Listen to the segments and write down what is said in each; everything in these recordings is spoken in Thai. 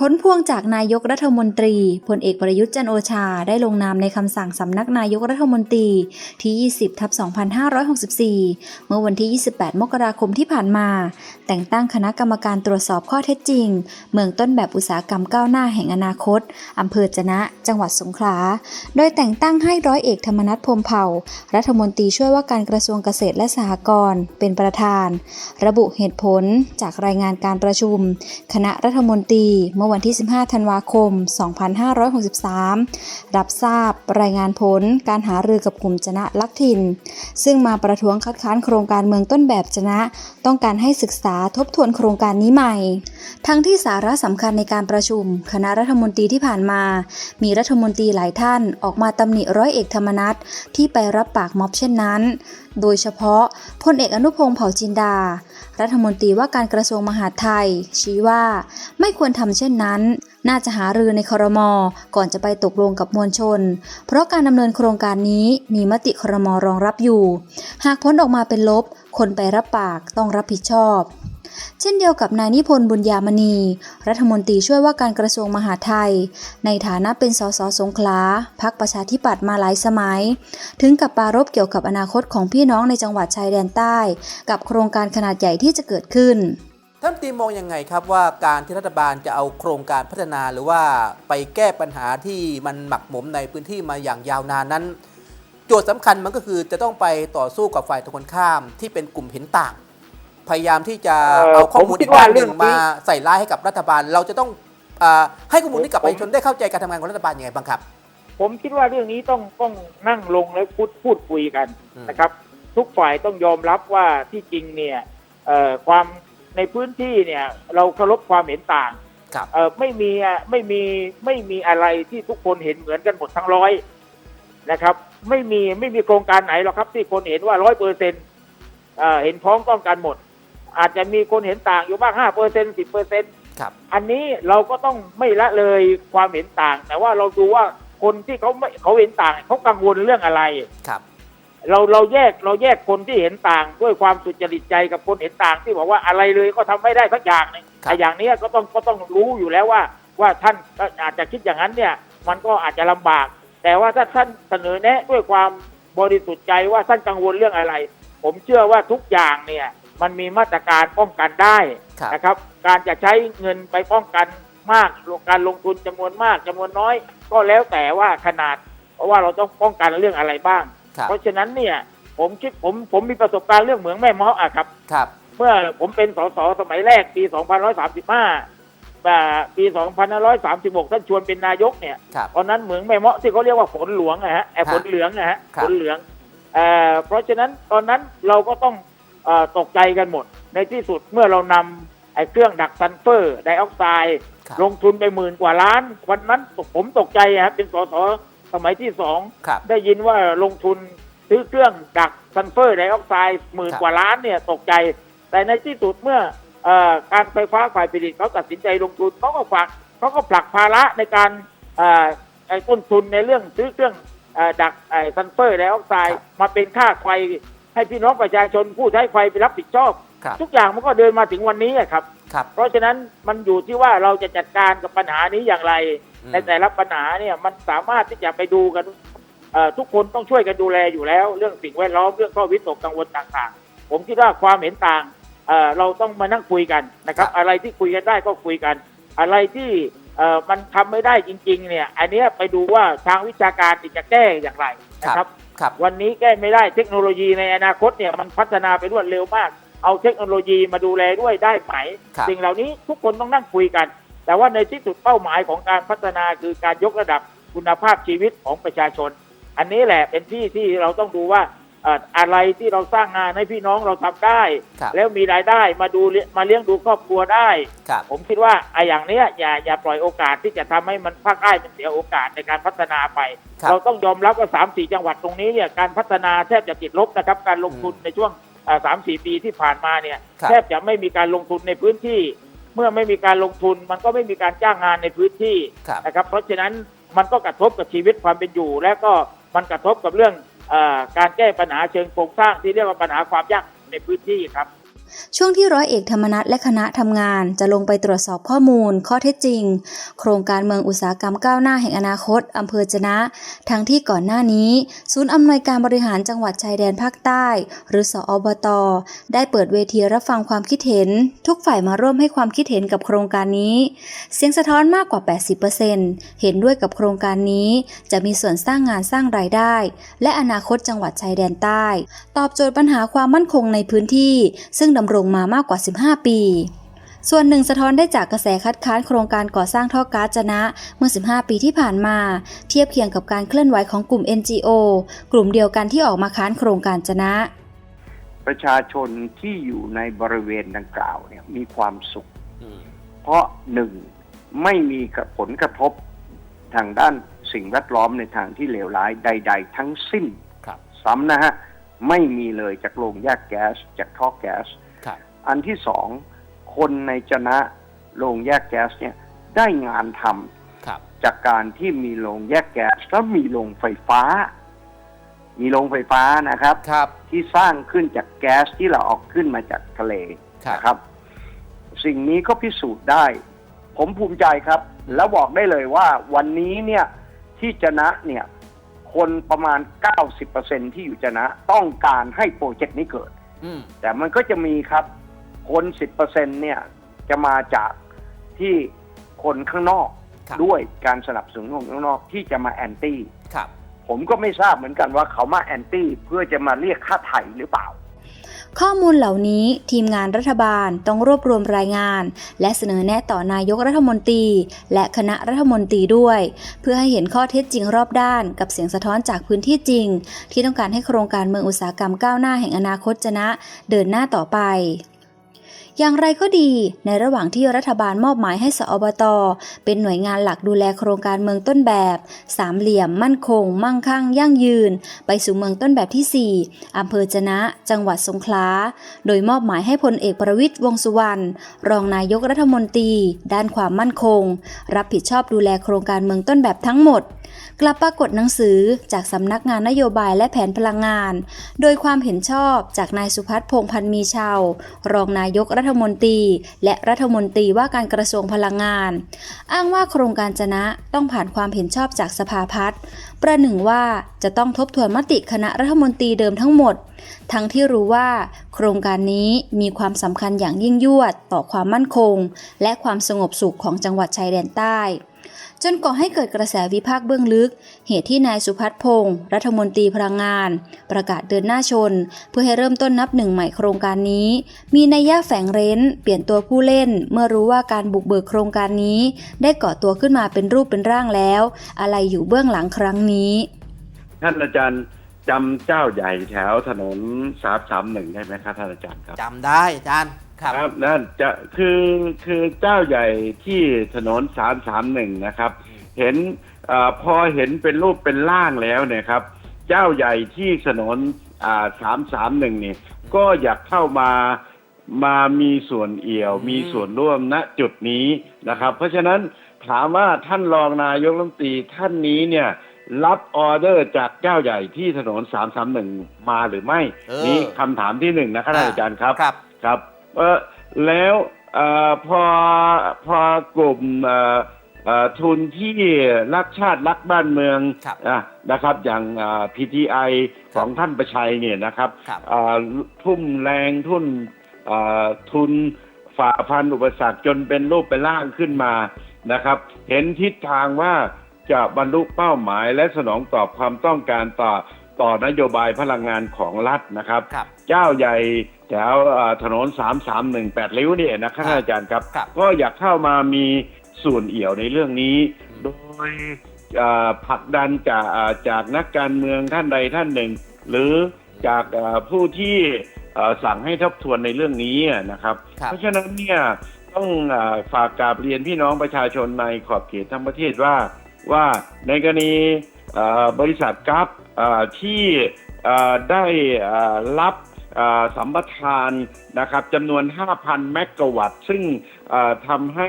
ผลพวงจากนายกรัฐมนตรีพลเอกประยุทธ์จันโอชาได้ลงนามในคำสั่งสำนักนายกรัฐมนตรีที่ 20ทับ2564 เมื่อวันที่ 28 มกราคมที่ผ่านมา แต่งตั้งคณะกรรมการตรวจสอบข้อเท็จจริง เมืองต้นแบบอุตสาหกรรมก้าวหน้าแห่งอนาคตอำเภอจะนะ จังหวัดสงขลา โดยแต่งตั้งให้ร้อยเอกธรรมนัฐพรมเผ่า รัฐมนตรีช่วยว่าการกระทรวงเกษตรและสหกรณ์เป็นประธาน ระบุเหตุผลจากรายงานการประชุม คณะรัฐมนตรีเมื่อวันที่ 15 ธันวาคม 2563 รับทราบรายงานผลการหารือกับกลุ่มจนะลักถิ่น ซึ่งมาประท้วงคัดค้านโครงการเมืองต้นแบบจนะ ต้องการให้ศึกษาทบทวนโครงการนี้ใหม่ ทั้งที่สาระสำคัญในการประชุม คณะรัฐมนตรีที่ผ่านมา มีรัฐมนตรีหลายท่านออกมาตำหนิร้อยเอกธรรมนัฐที่ไปรับปากม็อบเช่นนั้น โดยเฉพาะพลเอกอนุพงศ์เผ่าจินดา รัฐมนตรีว่าการกระทรวงมหาดไทย ชี้ว่า ไม่ควรทำเช่นนั้น น่าจะหารือในครม ก่อนจะไปตกลงกับมวลชน เพราะการดำเนินโครงการนี้มีมติครมรองรับอยู่ หากพ้นออกมาเป็นลบ คนไปรับปากต้องรับผิดชอบ เช่นเดียวกับนายนิพนธ์บุญญามณี รัฐมนตรีช่วยว่าการกระทรวงมหาดไทย ในฐานะเป็นสสสงขลาพักประชาธิปัตย์มาหลายสมัย ถึงกับปารบเกี่ยวกับอนาคตของพี่น้องในจังหวัดชายแดนใต้ กับโครงการขนาดใหญ่ที่จะเกิดขึ้นท่านตีมองยังไงครับว่าการที่รัฐบาลจะเอาโครงการพัฒนาหรือว่าไปแก้ปัญหาที่มันหมักหมมในพื้นที่มาอย่างยาวนานนั้น โจทย์สำคัญมันก็คือจะต้องไปต่อสู้กับฝ่ายตรงกันข้ามที่เป็นกลุ่มเห็นต่าง พยายามที่จะเอ่อเอาข้อมูลผมคิอีดกว่าด้านหนึ่งเรื่องนี้ มาใส่ร้ายให้กับรัฐบาล เราจะต้องอาให้ข้อมูลนี้กับผมประชาชนได้เข้าใจการทำงานของรัฐบาลยังไงบ้างครับ ผมคิดว่าเรื่องนี้ต้องต้องนั่งลงแล้วพูดพูดคุยกันอืม นะครับ ทุกฝ่ายต้องยอมรับว่าที่จริงเนี่ยเอ่อความในพื้นที่เนี่ยเราเคารพความเห็นต่างครับ เอ่อไม่มีอะไม่มีไม่มีอะไรที่ทุกคนเห็นเหมือนกันหมดทั้งร้อยนะครับ ไม่มีไม่มีโครงการไหนหรอกครับที่คนเห็นว่าร้อยเปอร์เซ็นเห็นพ้องต้องกันหมด อาจจะมีคนเห็นต่างอยู่บ้างห้าเปอร์เซ็นสิบเปอร์เซ็นครับ อันนี้เราก็ต้องไม่ละเลยความเห็นต่าง แต่ว่าเราดูว่าคนที่เขาไม่เขาเห็นต่างเขากังวลเรื่องอะไรครับ เราเราแยกเราแยกคนที่เห็นต่างด้วยความสุจริตใจกับคนเห็นต่างที่บอกว่าอะไรเลยก็ทำไม่ได้สักอย่างหนึงครับแต่อย่างเนี้ยก็ต้องก็ต้องรู้อยู่แล้วว่า ว่าท่านก็อาจจะคิดอย่างนั้นเนี่ย มันก็อาจจะลำบาก แต่ว่าถ้าท่านเสนอแนะด้วยความบริสุทธิ์ใจว่าท่านกังวลเรื่องอะไร ผมเชื่อว่าทุกอย่างเนี่ย มันมีมาตรการป้องกันได้ครับ นะครับ การจะใช้เงินไปป้องกันมากการลงทุนจำนวนมากจำนวนน้อย ก็แล้วแต่ว่าขนาด เพราะว่าเราต้องป้องกันเรื่องอะไรบ้าง ครับเพราะฉะนั้นเนี่ยผมคิดผมผมมีประสบการณ์เรื่องเหมืองแม่เมาะอะครับ ครับเมื่อผมเป็นสสสมัยแรกปี 2535อ่าปี 2536 ท่านชวนเป็นนายกเนี่ย ครับ ตอนนั้นเหมืองแม่เมาะที่เขาเรียกว่าฝนหลวงนะฮะไอ้ครับฝนเหลืองนะฮะครับ ฝนเหลืองเอ่อเพราะฉะนั้นตอนนั้นเราก็ต้องเอ่อ ตกใจกันหมด ในที่สุดเมื่อเรานำไอ้เครื่องดักซัลเฟอร์ไดออกไซด์ครับลงทุนไปหมื่นกว่าล้าน วันนั้นผมตกใจอะครับเป็นสสสมัยที่สองครับได้ยินว่าลงทุนซื้อเครื่องดักซัลเฟอร์ไดออกไซด์หมื่นครับกว่าล้านเนี่ยตกใจ แต่ในที่สุดเมื่อเออการไฟฟ้าฝ่ายผลิตเขาตัดสินใจลงทุนเขาก็ฝากเขาก็ผลักภาระในการเอ่อไอ้ต้นทุนในเรื่องซื้อเครื่องเออดักไอ้ซัลเฟอร์ไดออกไซด์มาเป็นค่าไฟ ให้พี่น้องประชาชนผู้ใช้ไฟไปรับผิดชอบ ครับทุกอย่างมันก็เดินมาถึงวันนี้อะครับ ครับเพราะฉะนั้นมันอยู่ที่ว่าเราจะจัดการกับปัญหานี้อย่างไร อืม ในแต่ละปัญหาเนี่ยมันสามารถที่จะไปดูกันเอ่อทุกคนต้องช่วยกันดูแลอยู่แล้ว เรื่องสิ่งแวดล้อมเรื่องข้อวิตกกังวลต่างๆ ผมคิดว่าความเห็นต่างเอ่อเราต้องมานั่งคุยกันนะครับ อะไรที่คุยกันได้ก็คุยกัน อะไรที่เอ่อมันทำไม่ได้จริง ๆ เนี่ย อันเนี้ยไปดูว่าทางวิชาการจะแก้อย่างไรนะครับ ครับวันนี้แก้ไม่ได้เทคโนโลยีในอนาคตเนี่ยมันพัฒนาไปรวดเร็วมาก เอาเทคโนโลยีมาดูแลด้วยได้ไหมครับสิ่งเหล่านี้ทุกคนต้องนั่งคุยกัน แต่ว่าในที่สุดเป้าหมายของการพัฒนาคือการยกระดับคุณภาพชีวิตของประชาชน อันนี้แหละเป็นที่ที่เราต้องดูว่าเอ่ออะไรที่เราสร้างงานให้พี่น้องเราทำได้ครับแล้วมีรายได้มาดูเลี้ยมาเลี้ยงดูครอบครัวได้ครับผมคิดว่าไอ้อย่างเนี้ยอย่าอย่าปล่อยโอกาสที่จะทำให้มันภาคใต้มันเสียโอกาสในการพัฒนาไปครับเราต้องยอมรับว่าสามสี่จังหวัดตรงนี้เนี่ยการพัฒนาแทบจะติดลบนะครับการลงทุนในช่วงสามสี่ปีที่ผ่านมาเนี่ยครับแทบจะไม่มีการลงทุนในพื้นที่ เมื่อไม่มีการลงทุนมันก็ไม่มีการจ้างงานในพื้นที่ครับนะครับเพราะฉะนั้นมันก็กระทบกับชีวิตความเป็นอยู่ และก็มันกระทบกับเรื่องเออ การแก้ปัญหาเชิงโครงสร้างที่เรียกว่าปัญหาความยากในพื้นที่ครับ ช่วงที่ร้อยเอกธรรมนัฐและคณะทำงาน จะลงไปตรวจสอบข้อมูล ข้อเท็จจริง โครงการเมืองอุตสาหกรรมก้าวหน้าแห่งอนาคตอำเภอจนะ ทั้งที่ก่อนหน้านี้ ศูนย์อำนวยการบริหารจังหวัดชายแดนภาคใต้ หรือสอบต ได้เปิดเวทีรับฟังความคิดเห็น ทุกฝ่ายมาร่วมให้ความคิดเห็นกับโครงการนี้ เสียงสะท้อนมากกว่า 80%เห็นด้วยกับโครงการนี้ จะมีส่วนสร้างงานสร้างรายได้ และอนาคตจังหวัดชายแดนใต้ ตอบโจทย์ปัญหาความมั่นคงในพื้นที่ ซึ่งดำรงมามากกว่า 15 ปี ส่วนหนึ่งสะท้อนได้จากกระแสคัดค้านโครงการก่อสร้างท่อก๊าซจะนะ เมื่อ 15 ปีที่ผ่านมา เทียบเคียงกับการเคลื่อนไหวของกลุ่ม NGO กลุ่มเดียวกันที่ออกมาค้านโครงการจะนะ ประชาชนที่อยู่ในบริเวณดังกล่าวเนี่ยมีความสุขอืมเพราะหนึ่งไม่มีผลกระทบทางด้านสิ่งแวดล้อมในทางที่เลวร้ายใด ๆ ทั้งสิ้นครับซ้ำนะฮะ ไม่มีเลยจากโรงแยกแก๊ส จากท่อแก๊สครับ อันที่สองคนในจะนะโรงแยกแก๊สเนี่ยได้งานทำครับจากการที่มีโรงแยกแก๊สแล้วมีโรงไฟฟ้า มีโรงไฟฟ้านะครับครับที่สร้างขึ้นจากแก๊สที่เราเออกขึ้นมาจากทะเลครับนะครับ สิ่งนี้ก็พิสูจน์ได้ ผมภูมิใจครับ แล้วบอกได้เลยว่าวันนี้เนี่ยที่จะนะเนี่ยคนประมาณ 90%ที่อยู่จะนะต้องการให้โปรเจกต์นี้เกิดอืม แต่มันก็จะมีครับ คน10%เนี่ยจะมาจากที่คนข้างนอกครับด้วยการสนับสนุนของข้างนอกที่จะมาแอนตี้ครับผมก็ไม่ทราบเหมือนกันว่าเขามาแอนตี้เพื่อจะมาเรียกค่าไถ่หรือเปล่า ข้อมูลเหล่านี้ทีมงานรัฐบาลต้องรวบรวมรายงาน และเสนอแนะต่อนายกรัฐมนตรี และคณะรัฐมนตรีด้วย เพื่อให้เห็นข้อเท็จจริงรอบด้าน กับเสียงสะท้อนจากพื้นที่จริง ที่ต้องการให้โครงการเมืองอุตสาหกรรมก้าวหน้าแห่งอนาคตจะนะ เดินหน้าต่อไป อย่างไรก็ดี ในระหว่างที่รัฐบาลมอบหมายให้สอบต เป็นหน่วยงานหลักดูแลโครงการเมืองต้นแบบ สามเหลี่ยม มั่นคง มั่งคั่ง ยั่งยืน ไปสู่เมืองต้นแบบที่ 4อำเภอจนะ จังหวัดสงขลา โดยมอบหมายให้พลเอกประวิตยวงษ์สุวรรณ รองนายกรัฐมนตรี ด้านความมั่นคง รับผิดชอบดูแลโครงการเมืองต้นแบบทั้งหมด กลับปรากฏหนังสือจากสำนักงานนโยบายและแผนพลังงาน โดยความเห็นชอบจากนายสุพัฒน์พงพันธ์มีชาวรองนายกรัฐมนตรี และรัฐมนตรีว่าการกระทรวงพลังงาน อ้างว่าโครงการจะนะต้องผ่านความเห็นชอบจากสภาพัฒน์ประหนึ่งว่าจะต้องทบทวนมติคณะรัฐมนตรีเดิมทั้งหมด ทั้งที่รู้ว่า โครงการนี้มีความสำคัญอย่างยิ่งยวดต่อความมั่นคง และความสงบสุขของจังหวัดชายแดนใต้ จนก่อให้เกิดกระแสวิพากษ์เบื้องลึก เหตุที่นายสุพัฒน์พงศ์รัฐมนตรีพลังงาน ประกาศเดินหน้าชน เพื่อให้เริ่มต้นนับหนึ่งใหม่โครงการนี้ มีนัยยะแฝงเร้น เปลี่ยนตัวผู้เล่น เมื่อรู้ว่าการบุกเบิกโครงการนี้ ได้ก่อตัวขึ้นมาเป็นรูปเป็นร่างแล้ว อะไรอยู่เบื้องหลังครั้งนี้ ท่านอาจารย์จำเจ้าใหญ่แถวถนนสามสามหนึ่งได้ไหมครับท่านอาจารย์ครับจำได้อาจารย์ ครับครับนั่นจะคือคือเจ้าใหญ่ที่ถนนสามสามหนึ่งนะครับ เห็นอาพอเห็นเป็นรูปเป็นร่างแล้วเนี่ยครับ เจ้าใหญ่ที่ถนนสามสามหนึ่งนี่ก็อยากเข้ามามามีส่วนเอี่ยวอืมมีส่วนร่วมณจุดนี้นะครับ เพราะฉะนั้นถามว่าท่านรองนายกรัฐมนตรีท่านนี้เนี่ยรับออเดอร์จากเจ้าใหญ่ที่ถนนสามสามหนึ่งมาหรือไม่เออนี่คำถามที่หนึ่งนะครับท่านอาจารย์ครับครับครับเออ แล้วเออพอพอกลุ่มเอ่อเอ่อทุนที่รักชาติรักบ้านเมืองครับอะนะครับ อย่างเอ่อ PTI ของท่านประชัยเนี่ยนะครับครับเอ่อทุ่มแรงทุนเอ่อทุนฝ่าฟันอุปสรรคจนเป็นรูปเป็นร่างขึ้นมานะครับ เห็นทิศทางว่าจะบรรลุเป้าหมายและสนองตอบความต้องการต่อ ต่อนโยบายพลังงานของรัฐนะครับครับเจ้าใหญ่แถวเอ่อถนนสามสามหนึ่งแปดริ้วเนี่ยนะครับครับอาจารย์ครับครับ ก็อยากเข้ามามีส่วนเอี่ยวในเรื่องนี้อืมโดยเอ่อผลักดันจากเอ่อจากนักการเมืองท่านใดท่านหนึ่ง หรือจากเอ่อผู้ที่เอ่อสั่งให้ทบทวนในเรื่องนี้นะครับครับเพราะฉะนั้นเนี่ยต้องเออฝากกราบเรียนพี่น้องประชาชนในขอบเขตทั้งประเทศว่าว่าในกรณีเอ่อ บริษัทกัฟที่ได้รับสัมปทานนะครับจำนวน 5,000เมกะวัตต์ ซึ่งทำให้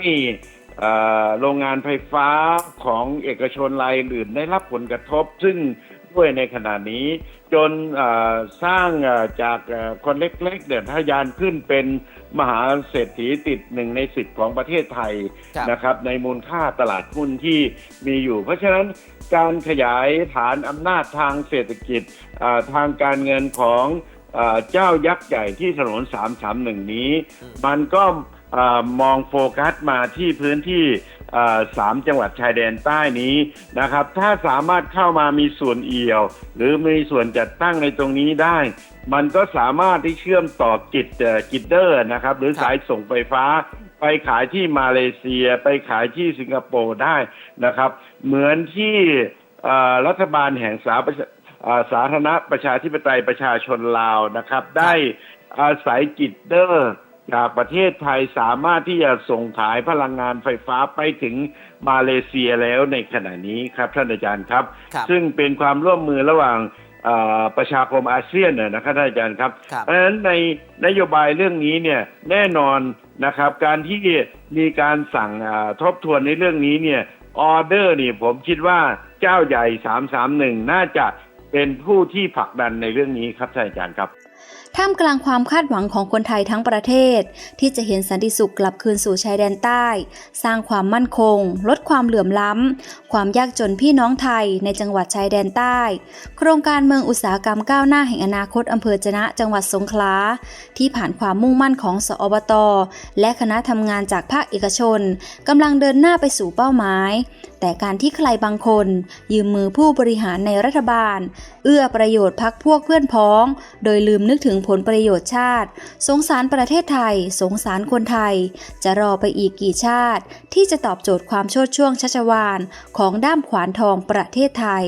โรงงานไฟฟ้าของเอกชนรายอื่นได้รับผลกระทบ ซึ่ง ช่วยในขณะนี้ จนเอ่อสร้างเอ่อจากเอ่อคนเล็กๆเนี่ยทะยานขึ้นเป็นมหาเศรษฐีติดหนึ่งในสิบของประเทศไทยครับนะครับในมูลค่าตลาดหุ้นที่มีอยู่ เพราะฉะนั้นการขยายฐานอำนาจทางเศรษฐกิจอ่าทางการเงินของอ่าเจ้ายักษ์ใหญ่ที่ถนน331 นี้อืมมันก็อามองโฟกัสมาที่พื้นที่อ่า สามจังหวัดชายแดนใต้นี้นะครับ ถ้าสามารถเข้ามามีส่วนเอี่ยว หรือมีส่วนจัดตั้งในตรงนี้ได้ มันก็สามารถที่เชื่อมต่อกิจกิจเดอร์นะครับ หรือสายส่งไฟฟ้าไปขายที่มาเลเซีย ไปขายที่สิงคโปร์ได้นะครับ เหมือนที่รัฐบาลแห่งสาประชาอ่าสาธารณประชาธิปไตยประชาชนลาวนะครับ ได้อาศัยกิจเดอร์ จากประเทศไทยสามารถที่จะส่งขายพลังงานไฟฟ้าไปถึงมาเลเซียแล้วในขณะนี้ครับท่านอาจารย์ครับครับซึ่งเป็นความร่วมมือระหว่างเอ่อประชาคมอาเซียนน่ะนะครับท่านอาจารย์ครับครับเพราะฉะนั้นในนโยบายเรื่องนี้เนี่ยแน่นอนนะครับ การที่มีการสั่งอ่าทบทวนในเรื่องนี้เนี่ยออเดอร์นี่ผมคิดว่าเจ้าใหญ่ 331 น่าจะเป็นผู้ที่ผลักดันในเรื่องนี้ครับท่านอาจารย์ครับ ท่ามกลางความคาดหวังของคนไทยทั้งประเทศ ที่จะเห็นสันติสุขกลับคืนสู่ชายแดนใต้ สร้างความมั่นคง ลดความเหลื่อมล้ำ ความยากจนพี่น้องไทยในจังหวัดชายแดนใต้ โครงการเมืองอุตสาหกรรมก้าวหน้าแห่งอนาคตอำเภอจนะจังหวัดสงขลาที่ผ่านความมุ่งมั่นของสอบต และคณะทำงานจากภาคเอกชนกำลังเดินหน้าไปสู่เป้าหมาย แต่การที่ใครบางคน ยืมมือผู้บริหารในรัฐบาล เอื้อประโยชน์พักพวกเพื่อนพ้อง โดยลืมนึกถึงผลประโยชน์ชาติ สงสารประเทศไทย สงสารคนไทย จะรอไปอีกกี่ชาติ ที่จะตอบโจทย์ความโชดช่วงชัชวานของด้ามขวานทองประเทศไทย